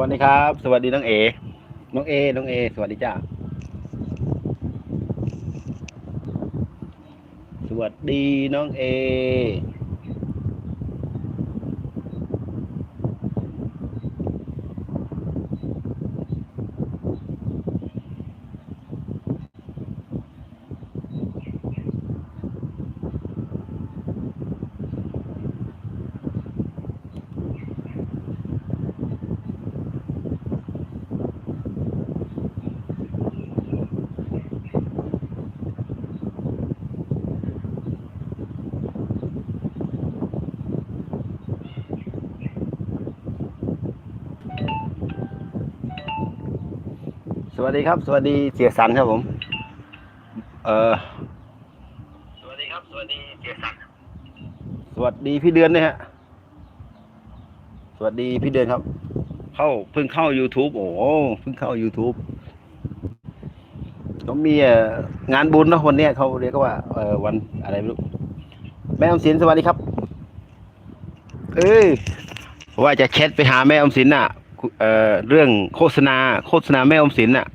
วัสดีครับ สวัสดีน้องเอ น้องเอ น้องเอ สวัสดีจ้า สวัสดีน้องเอ วัสดีครับ สวัสดีเสียสันครับผม เออสวัสดีครับ สวัสดีเสียสันสวัสดีพี่เดือนนะฮะ สวัสดีพี่เดือนครับ เข้าเพิ่งเข้า YouTube โอ้โหเพิ่งเข้า YouTube เขามีเอ่องานบุญเนอะวันเนี้ยเขาเรียกว่าเออวันอะไรไม่รู้แม่อมสินสวัสดีครับ เอ้ยว่าจะแชทไปหาแม่อมสินน่ะเอ่อเรื่องโฆษณาโฆษณาแม่อมสินน่ะ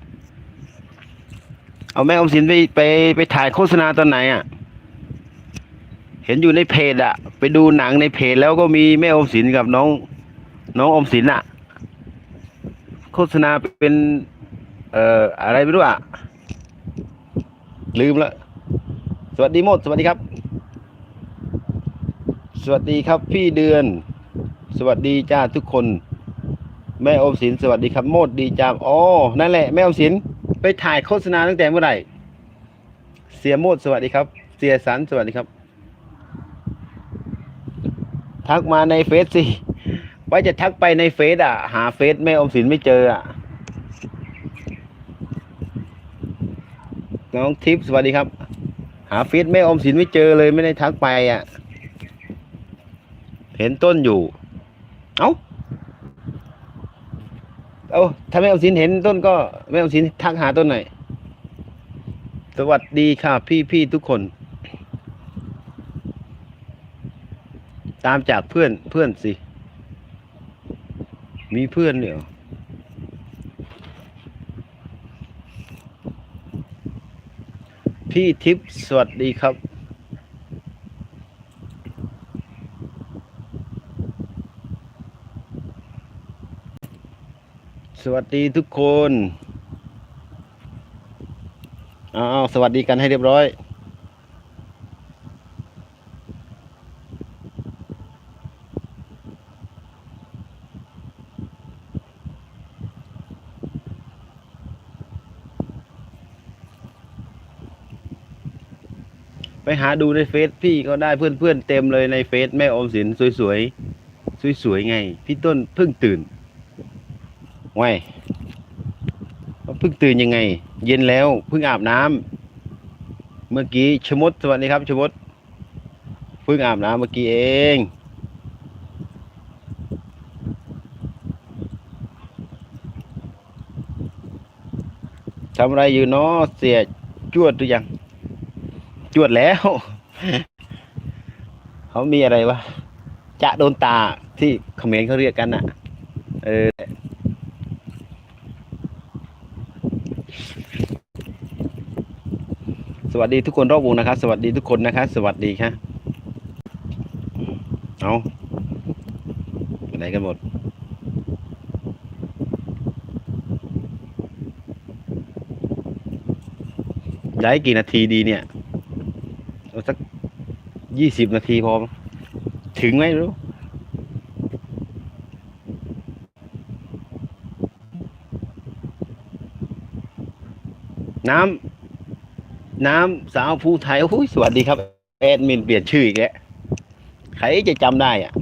เอาแม่อมสินไปไปไปถ่ายโฆษณาตอนไหนอะ เห็นอยู่ในเพจอะ ไปดูหนังในเพจแล้วก็มีแม่อมสินกับน้อง น้องอมสินอะ โฆษณาเป็น เอ่ออะไรไม่รู้อะ ลืมละสวัสดีโมดสวัสดีครับ สวัสดีครับพี่เดือน สวัสดีจ้าทุกคน แม่อมสินสวัสดีครับโมดดีจามอ๋อนั่นแหละแม่อมสิน ไปถ่ายโฆษณาตั้งแต่เมื่อไหร่ เสียโมดสวัสดีครับ เสียสันสวัสดีครับ ทักมาในเฟซสิว่าจะทักไปในเฟซอะ หาเฟซแม่อมสินไม่เจออะ น้องทิพย์สวัสดีครับ หาเฟซแม่อมสินไม่เจอเลยไม่ได้ทักไปอะ เห็นต้นอยู่ เอ้า เอาถ้าแม่อมสินเห็นต้นก็แม่อมสินทักหาต้นหน่อยสวัสดีค่ะ พี่พี่ทุกคน ตามจากเพื่อนเพื่อนสิ มีเพื่อนเนี่ยเหรอพี่ทิพย์สวัสดีครับ สวัสดีทุกคนเอาเอาสวัสดีกันให้เรียบร้อย ไปหาดูในเฟซพี่ก็ได้เพื่อนๆเต็มเลยในเฟซแม่ออมสินสวยๆ สวยๆไง พี่ต้นเพิ่งตื่น ไว้เพิ่งตื่นยังไง เย็นแล้วเพิ่งอาบน้ำเมื่อกี้ชมดสวัสดีครับชมดเพิ่งอาบน้ำเมื่อกี้เองทำอะไรอยู่เนาะเสียจวดหรือยัง จวดแล้ว เขามีอะไรวะจะโดนตาที่เขมรเขาเรียกกันน่ะ เออ สวัสดีทุกคนรอบวงนะครับ สวัสดีทุกคนนะครับสวัสดีครับเอาไปไหนกันหมดย้ายกี่นาทีดีเนี่ยเอาสักยี่สิบนาทีพอ ถึงไหมรู้น้ำ น้ำสาวภูไทยโอ้ยสวัสดีครับแอดมินเปลี่ยนชื่ออีกแล้วใครจะจำได้อะ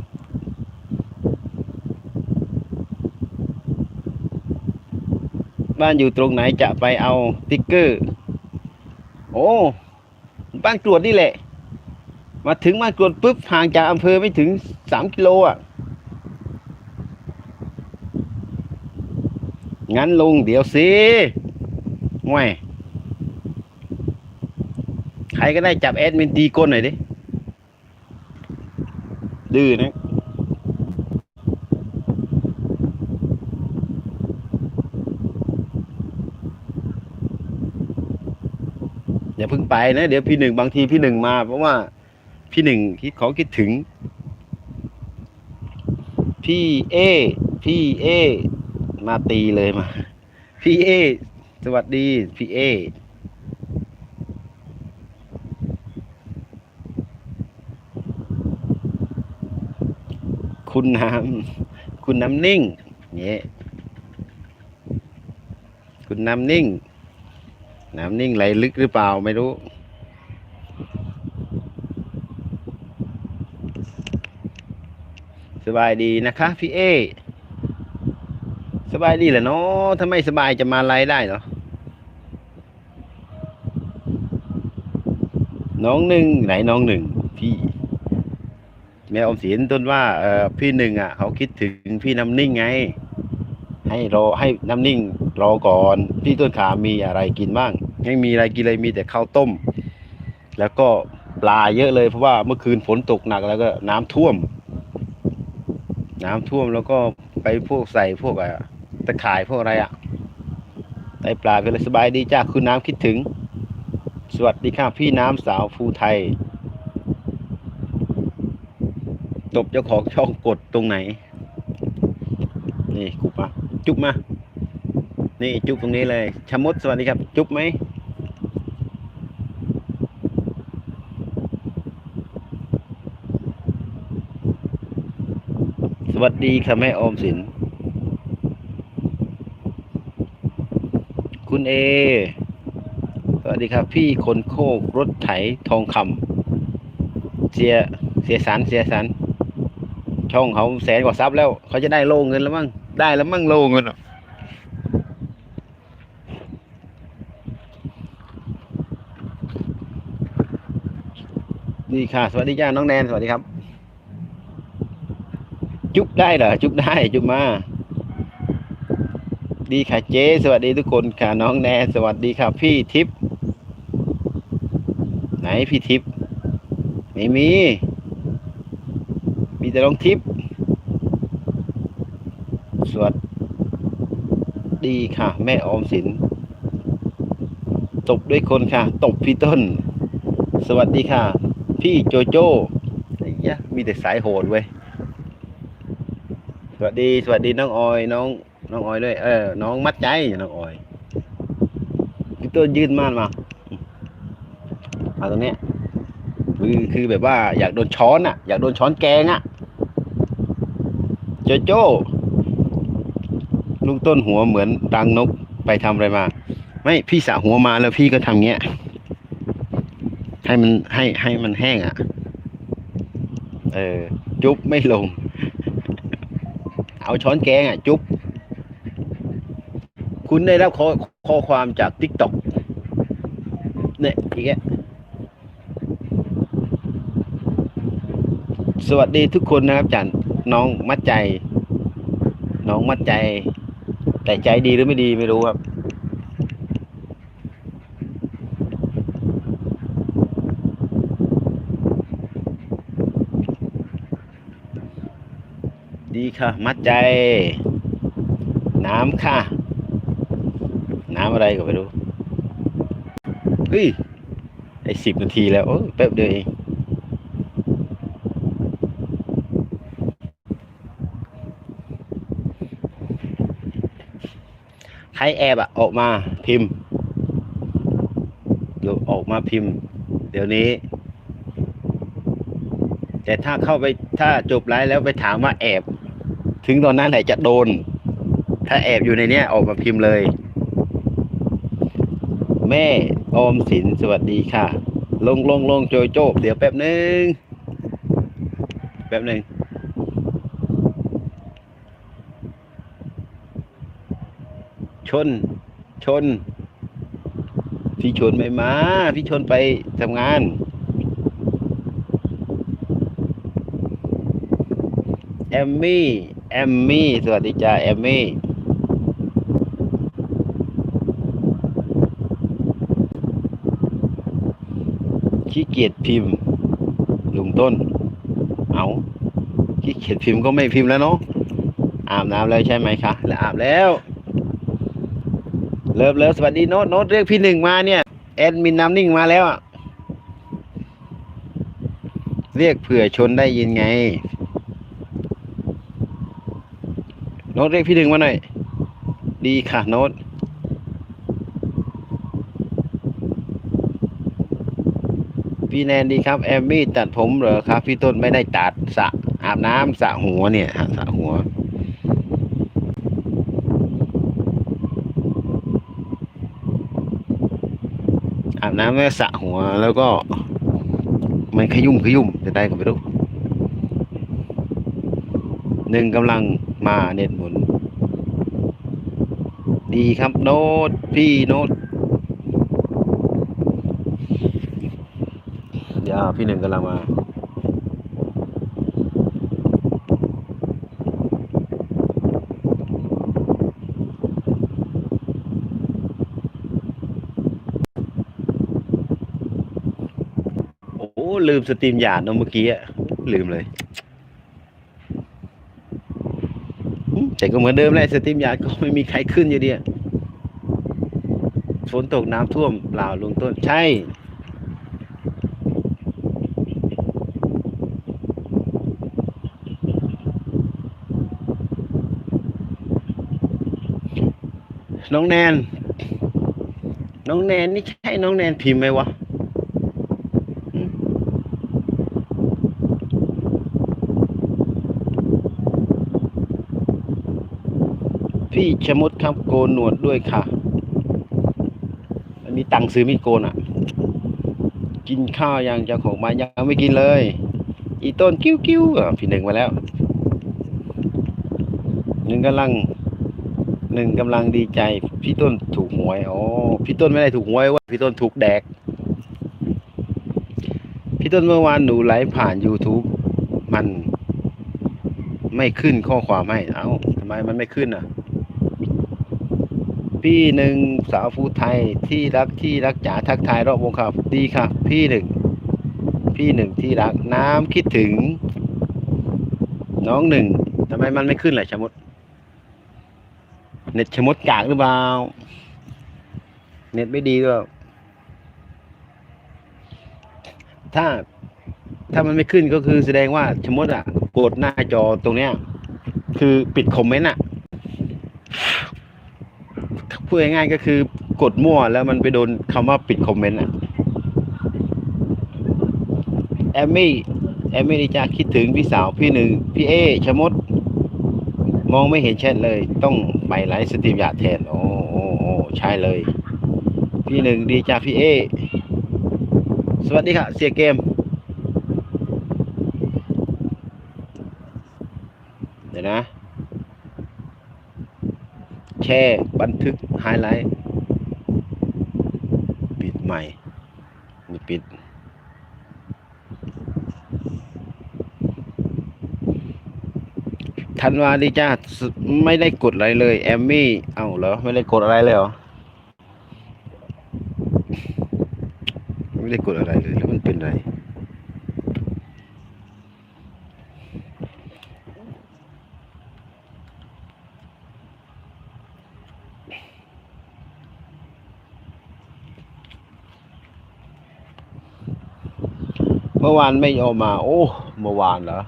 บ้านอยู่ตรงไหนจะไปเอาติ๊กเกอร์ โอ้บ้านกรวดนี่แหละ มาถึงบ้านกรวดปุ๊บห่างจากอำเภอไม่ถึงสามกิโลอะ งั้นลงเดี๋ยวสิง่วย ครก็ได้จับแอดมินตีก้นหน่อยดิ ดื้อนะอย่าเพิ่งไปนะ เดี๋ยวพี่หนึ่งบางทีพี่หนึ่งมา เพราะว่าพี่หนึ่งคิดขอคิดถึง พี่เอ พี่เอ มาตีเลยมา พี่เอ สวัสดี พี่เอ คุณน้ำคุณน้ำนิ่งเนี่ยคุณน้ำนิ่ง น้ำนิ่งไหลลึกหรือเปล่าไม่รู้ สบายดีนะคะ พี่เอ สบายดีแหละเนาะถ้าไม่สบายจะมาไลฟ์ได้เหรอน้องหนึ่งไหนน้องหนึ่งพี่ แม่อมสินต้นว่าเออพี่หนึ่งอะเขาคิดถึงพี่น้ำนิ่งไง ให้รอให้น้ำนิ่งรอก่อนพี่ต้นขามีอะไรกินบ้างไม่มีอะไรกินเลยมีแต่ข้าวต้ม แล้วก็ปลาเยอะเลยเพราะว่าเมื่อคืนฝนตกหนักแล้วก็น้ำท่วม น้ำท่วมแล้วก็ไปพวกใส่พวกอะตะข่ายพวกอะไรอะได้ปลาไปเลยสบายดีจ้าคุณน้ำคิดถึง สวัสดีค่ะพี่น้ำสาวภูไทย ตบเจ้าของช่องกดตรงไหน นี่กุบมาจุ๊บมา นี่จุ๊บตรงนี้เลยชมดสวัสดีครับ จุ๊บไหมสวัสดีค่ะแม่ออมสิน คุณเอ สวัสดีครับ พี่คนโคกรถไถทองคำเสียเสียสันเสียสัน ช่องเขาแสนกว่าซับแล้ว เขาจะได้โลเงินแล้วมั้งได้แล้วมั้งโลเงินอะนี่ค่ะ สวัสดีจ้าน้องแนน สวัสดีครับ จุ๊บได้เหรอ จุ๊บได้ จุ๊บมา ดีค่ะเจ๊สวัสดีทุกคนค่ะ น้องแนน สวัสดีค่ะ พี่ทิพย์ไหนพี่ทิพย์ไม่มีมี แต่น้องทิพย์สวัสดีค่ะ แม่ออมสิน ตบด้วยคนค่ะ ตบพี่ต้น สวัสดีค่ะ พี่โจโจ้ไอ้ยะมีแต่สายโหดเว้ย สวัสดี สวัสดีน้องออย น้อง น้องออยด้วย เออ น้องมัดใจ น้องออย พี่ต้นยืนม่านมา มาตรงเนี้ยคือคือแบบว่าอยากโดนช้อนอะ อยากโดนช้อนแกงอะ จโจ้ลูกต้นหัวเหมือนรังนกไปทำอะไรมา ไม่พี่สระหัวมาแล้วพี่ก็ทำเงี้ย ให้มันให้ให้มันแห้งอะ เออ จุ๊บไม่ลง เอาช้อนแกงอะ จุ๊บคุณได้รับข้อข้อความจากทิกตอกเนี่ยอีกแล้วสวัสดีทุกคนนะครับจัน น้องมัดใจ น้องมัดใจ แต่ใจดีหรือไม่ดีไม่รู้ครับ ดีค่ะ มัดใจ น้ำค่ะ น้ำอะไรก็ไม่รู้เฮ้ยไอสิบนาทีแล้ว โอ้ยแป๊บเดียวเอง ใครแอบอะออกมาพิมพ์เดี๋ยวออกมาพิมพ์ เดี๋ยวนี้ แต่ถ้าเข้าไปถ้าจบไลฟ์แล้วไปถามว่าแอบ ถึงตอนนั้นไหนจะโดน ถ้าแอบอยู่ในเนี้ยออกมาพิมพ์เลย แม่ออมสินสวัสดีค่ะ ลงลงลงโจโจบเดี๋ยวแป๊บหนึ่งแป๊บหนึ่ง ชน ชน พี่ชนไม่มา พี่ชนไปทำงาน แอมมี่ แอมมี่ สวัสดีจ้าแอมมี่ขี้เกียจพิมพ์ลุงต้น เอาขี้เกียจพิมพ์ก็ไม่พิมพ์แล้วเนาะอาบน้ำแล้วใช่ไหมคะ แล้วอาบแล้ว เลิฟเลิฟสวัสดีโน้ตโน้ตเรียกพี่หนึ่งมาเนี่ยแอดมินน้ำนิ่งมาแล้วอะเรียกเผื่อชนได้ยินไงโน้ตเรียกพี่หนึ่งมาหน่อย ดีค่ะโน้ตพี่แนนดีครับ แอมมี่ตัดผมเหรอครับ พี่ต้นไม่ได้ตัดสระอาบน้ำสระหัวเนี่ยสระหัว อาบน้ำแล้วสระหัว แล้วก็ มันขยุ่มขยุ่มจะได้ก็ไม่รู้หนึ่งกำลังมาเน็ตหมุน ดีครับโน้ตพี่โน้ตเดี๋ยวพี่หนึ่งกำลังมา โอ้ ลืมสตรีมหยาดเนอะเมื่อกี้อะลืมเลยแต่ก็เหมือนเดิมแหละสตรีมหยาดก็ไม่มีใครขึ้นอยู่ดีฝนตกน้ำท่วมเปล่าลุงต้นใช่น้องแนน น้องแนนนี่ใช่น้องแนนพิมพ์ไหมวะ พี่ชมดครับโกนหนวดด้วยค่ะมันมีตังค์ซื้อมีดโกนอะ กินข้าวยังจ้าของมายังไม่กินเลย อีต้นกิ้วกิ้วอะพี่หนึ่งมาแล้วหนึ่งกำลังหนึ่งกำลังดีใจ พี่ต้นถูกหวยอ๋อพี่ต้นไม่ได้ถูกหวยว่าพี่ต้นถูกแดก พี่ต้นเมื่อวานหนูไลฟ์ผ่าน YouTube มันไม่ขึ้นข้อความให้ เอ้าทำไมมันไม่ขึ้นอะ พี่หนึ่งสาวฟูไทยที่รักที่รักจ๋าทักทายรอบวงครับดีค่ะ พี่หนึ่งพี่หนึ่งที่รักน้ำคิดถึง น้องหนึ่งทำไมมันไม่ขึ้นเล่ะชมดเน็ตชมดกากหรือเปล่าเน็ตไม่ดีก็ถ้าถ้ามันไม่ขึ้นก็คือแสดงว่าชมดอะกดหน้าจอตรงเนี้ย คือปิดคอมเมนต์อะ พูดง่ายๆก็คือกดมั่วแล้วมันไปโดนคำว่าปิดคอมเมนต์อะแอมมี่แอมมี่ดีจ้าคิดถึงพี่สาวพี่หนึ่งพี่เอชมด มองไม่เห็นแชทเลย ต้องไปไลฟ์สตรีมหยาดแทน โอ้โอ้โอ้ใช่เลย พี่หนึ่งดีจ้าพี่เอ สวัสดีค่ะ เสียเกม เดี๋ยวนะ ร์บันทึกไฮไลท์ปิดใหม่ไม่ปิดธันวาดีจ้าไม่ได้กดอะไรเลย แอมมี่ เอ้าเหรอ ไม่ได้กดอะไรเลยเหรอ ไม่ได้กดอะไรเลย แล้วมันเป็นไร เมื่อวานไม่ยอมมา โอ้ เมื่อวานเหรอ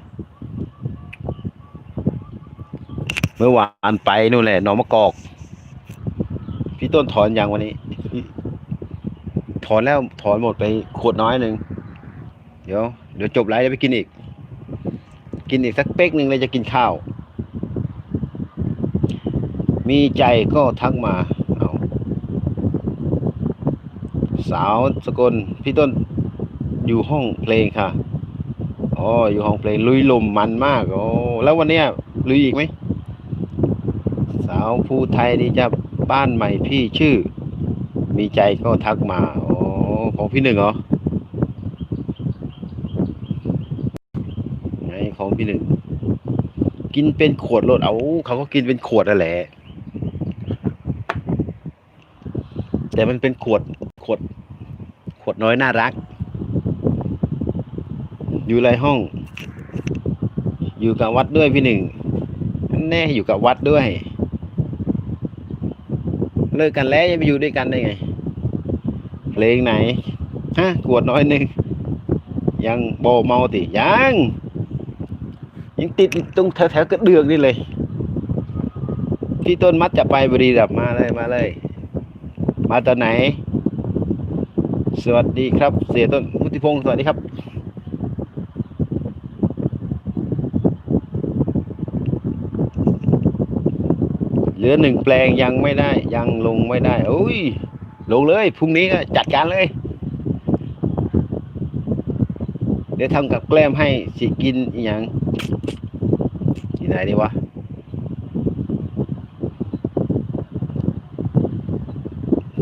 เมื่อวานไปนู่นแหละหนองมะกอก พี่ต้นถอนอยังวันนี้ ถอนแล้วถอนหมดไปขวดน้อยหนึ่ง เดี๋ยว เดี๋ยวจบไลฟ์ไปกินอีก กินอีกสักเป๊กหนึ่งเลยจะกินข้าว มีใจก็ทักมาเอาสาวสกลพี่ต้น อยู่ห้องเพลงค่ะอ๋ออยู่ห้องเพลงลุยลมมันมากโอ้แล้ววันเนี้ยลุยอีกไหมสาวผู้ไทยนี่จะบ้านใหม่พี่ชื่อ มีใจก็ทักมาโอ้ของพี่หนึ่งเหรอไงของพี่หนึ่งกินเป็นขวดรถเอาเขาก็กินเป็นขวดนั่นแหละแต่มันเป็นขวดขวด ขวดน้อยน่ารัก อยู่ไรห้อง อยู่กับวัดด้วยพี่หนึ่งแน่อยู่กับวัดด้วย เลิกกันแล้วจะไปอยู่ด้วยกันได้ไง เพลงไหนฮะกวดน้อยหนึ่งยังโบเมาติยังยังติดตรงแถวๆกระเดือกนี่เลย พี่ต้นมัดจะไปบรีรัมย์มาเลยมาเลย มาตอนไหน สวัสดีครับ เสียต้นมุติพงศ์สวัสดีครับ เหลือหนึ่งแปลงยังไม่ได้ ยังลงไม่ได้โอ้ย ลงเลยพรุ่งนี้ก็จัดการเลย เดี๋ยวทำกับแกล้มให้สิกินอีหยังที่ไหนดีวะ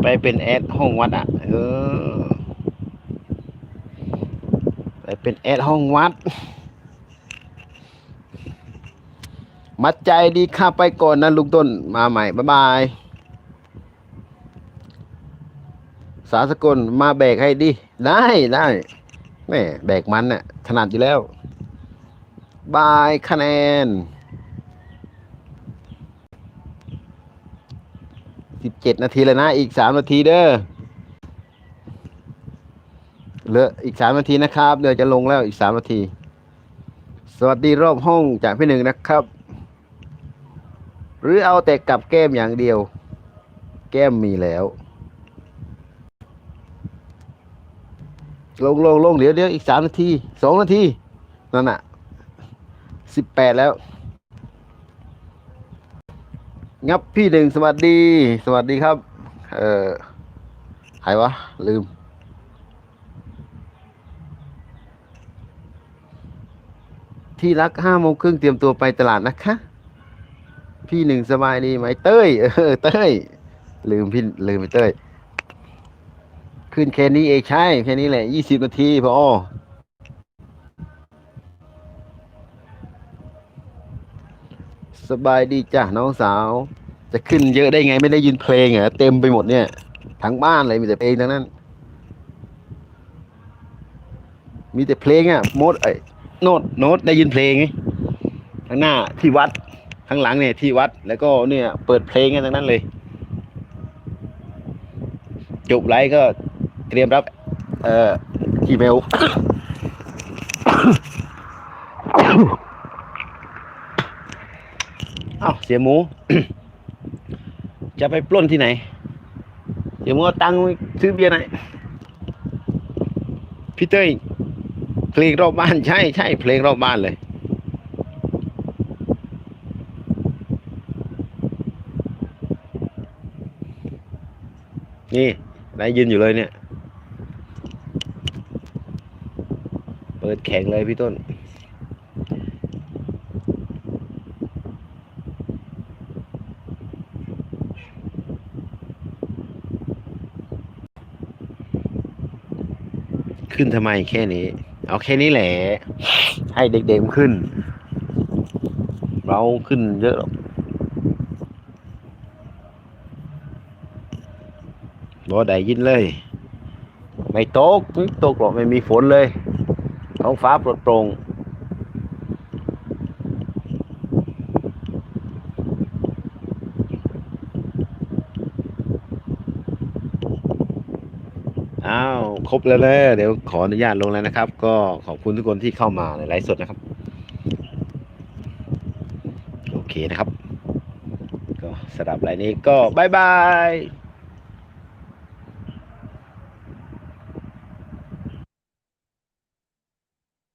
ไปเป็นแอดห้องวัดอะเออไปเป็นแอดห้องวัด มัดใจดีข้าไปก่อนนะลุงต้นมาใหม่บ๊ายบาย สาสกลมาแบกให้ดิ ได้ได้แม่แบกมันน่ะถนัดอยู่แล้ว บายคะแนนสิบเจ็ดนาทีแล้วนะ อีกสามนาทีเด้อเหลืออีกสามนาทีนะครับ เดี๋ยวจะลงแล้วอีกสามนาที สวัสดีรอบห้องจากพี่หนึ่งนะครับ หรือเอาแต่กับแก้มอย่างเดียว แก้มมีแล้ว ลงลงลงเดี๋ยวเดี๋ยวอีกสามนาทีสองนาที นั่นน่ะสิบแปดแล้ว งับพี่หนึ่งสวัสดี สวัสดีครับ เออใครวะ ลืมที่รักห้าโมงครึ่งเตรียมตัวไปตลาดนะคะ พี่หนึ่งสบายดีไหมเต้ย เออ เต้ย ลืมพี่ลืมไปเต้ย ขึ้นแค่นี้เองใช่แค่นี้แหละยี่สิบนาทีพอสบายดีจ้ะน้องสาว จะขึ้นเยอะได้ไงไม่ได้ยินเพลงเหรอเต็มไปหมดเนี่ย ทั้งบ้านเลยมีแต่เพลงทั้งนั้น มีแต่เพลงอะโมดไอ้โน้ตโน้ตได้ยินเพลงไงข้างหน้าที่วัด ข้างหลังเนี่ยที่วัดแล้วก็เนี่ยเปิดเพลงกันทั้งนั้นเลย จบไลฟ์ก็เตรียมรับเอ่ออีเมลเอ้าเสียหมู จะไปปล้นที่ไหน เสียหมูเอาตังค์ซื้อเบียร์ไหนพี่เต้ยเพลงรอบบ้านใช่ใช่เพลงรอบบ้านเลย นี่ได้ยินอยู่เลยเนี่ย เปิดแข่งเลยพี่ต้น ขึ้นทำไมแค่นี้ เอาแค่นี้แหละ ให้เด็กๆมันขึ้น เราขึ้นเยอะหรอก บ่ได้ยินเลย ไม่ตกไม่ตกหรอกไม่มีฝนเลยท้องฟ้าโปรดโปร่งอ้าว ครบแล้วเลยเดี๋ยวขออนุญาตลงแล้วนะครับ ก็ขอบคุณทุกคนที่เข้ามาในไลฟ์สดนะครับ โอเคนะครับ ก็สำหรับไลน์นี้ก็บายบาย